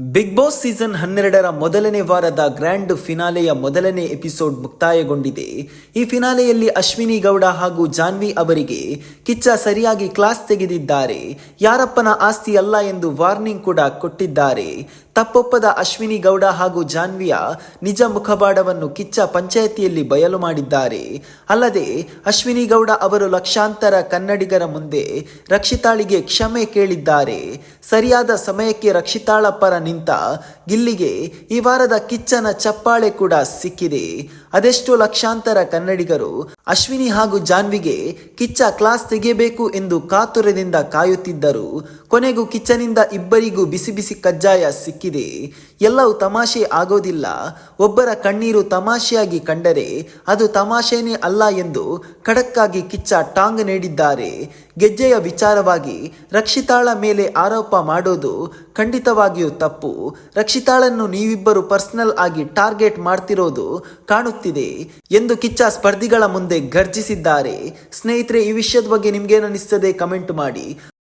Big boss season ಹನ್ನೆರಡರ ಮೊದಲನೇ ವಾರದ ಗ್ರ್ಯಾಂಡ್ ಫಿನಾಲೆಯ ಮೊದಲನೇ ಎಪಿಸೋಡ್ ಮುಕ್ತಾಯಗೊಂಡಿದೆ. ಈ ಫಿನಾಲೆಯಲ್ಲಿ ಅಶ್ವಿನಿ ಗೌಡ ಹಾಗೂ ಜಾನ್ವಿ ಅವರಿಗೆ ಕಿಚ್ಚ ಸರಿಯಾಗಿ ಕ್ಲಾಸ್ ತೆಗೆದಿದ್ದಾರೆ. ಯಾರಪ್ಪನ ಆಸ್ತಿ ಅಲ್ಲ ಎಂದು ವಾರ್ನಿಂಗ್ ಕೂಡ ಕೊಟ್ಟಿದ್ದಾರೆ. ತಪ್ಪೊಪ್ಪದ ಅಶ್ವಿನಿ ಗೌಡ ಹಾಗೂ ಜಾನ್ವಿಯ ನಿಜ ಮುಖಬಾಡವನ್ನು ಕಿಚ್ಚ ಪಂಚಾಯಿತಿಯಲ್ಲಿ ಬಯಲು ಮಾಡಿದ್ದಾರೆ. ಅಲ್ಲದೆ ಅಶ್ವಿನಿ ಗೌಡ ಅವರು ಲಕ್ಷಾಂತರ ಕನ್ನಡಿಗರ ಮುಂದೆ ರಕ್ಷಿತಾಳಿಗೆ ಕ್ಷಮೆ ಕೇಳಿದ್ದಾರೆ. ಸರಿಯಾದ ಸಮಯಕ್ಕೆ ರಕ್ಷಿತಾಳ ಪರ ನಿಂತ ಗಿಲ್ಲಿಗೆ ಈ ವಾರದ ಕಿಚ್ಚನ ಚಪ್ಪಾಳೆ ಕೂಡ ಸಿಕ್ಕಿದೆ. ಅದೆಷ್ಟು ಲಕ್ಷಾಂತರ ಕನ್ನಡಿಗರು ಅಶ್ವಿನಿ ಹಾಗೂ ಜಾನ್ವಿಗೆ ಕಿಚ್ಚ ಕ್ಲಾಸ್ ತೆಗೆಯಬೇಕು ಎಂದು ಕಾತುರದಿಂದ ಕಾಯುತ್ತಿದ್ದರು. ಕೊನೆಗೂ ಕಿಚ್ಚನಿಂದ ಇಬ್ಬರಿಗೂ ಬಿಸಿ ಬಿಸಿ ಕಜ್ಜಾಯ ಸಿಕ್ಕಿದೆ. ಎಲ್ಲವೂ ತಮಾಷೆ ಆಗೋದಿಲ್ಲ. ಒಬ್ಬರ ಕಣ್ಣೀರು ತಮಾಷೆಯಾಗಿ ಕಂಡರೆ ಅದು ತಮಾಷೆನೇ ಅಲ್ಲ ಎಂದು ಖಡಕ್ಕಾಗಿ ಕಿಚ್ಚ ಟಾಂಗ್ ನೀಡಿದ್ದಾರೆ. ಗೆಜ್ಜೆಯ ವಿಚಾರವಾಗಿ ರಕ್ಷಿತಾಳ ಮೇಲೆ ಆರೋಪ ಮಾಡೋದು ಖಂಡಿತವಾಗಿಯೂ ತಪ್ಪು. ರಕ್ಷಿತಾಳನ್ನು ನೀವಿಬ್ಬರು ಪರ್ಸನಲ್ ಆಗಿ ಟಾರ್ಗೆಟ್ ಮಾಡ್ತಿರೋದು ಕಾಣುತ್ತಿದೆ ಎಂದು ಕಿಚ್ಚ ಸ್ಪರ್ಧಿಗಳ ಮುಂದೆ ಗರ್ಜಿಸಿದ್ದಾರೆ ಸ್ನೇಹಿತರೆ, ಈ ವಿಷಯದ ಬಗ್ಗೆ ನಿಮ್ಗೇನಿಸ್ತದೆ ಕಮೆಂಟ್ ಮಾಡಿ.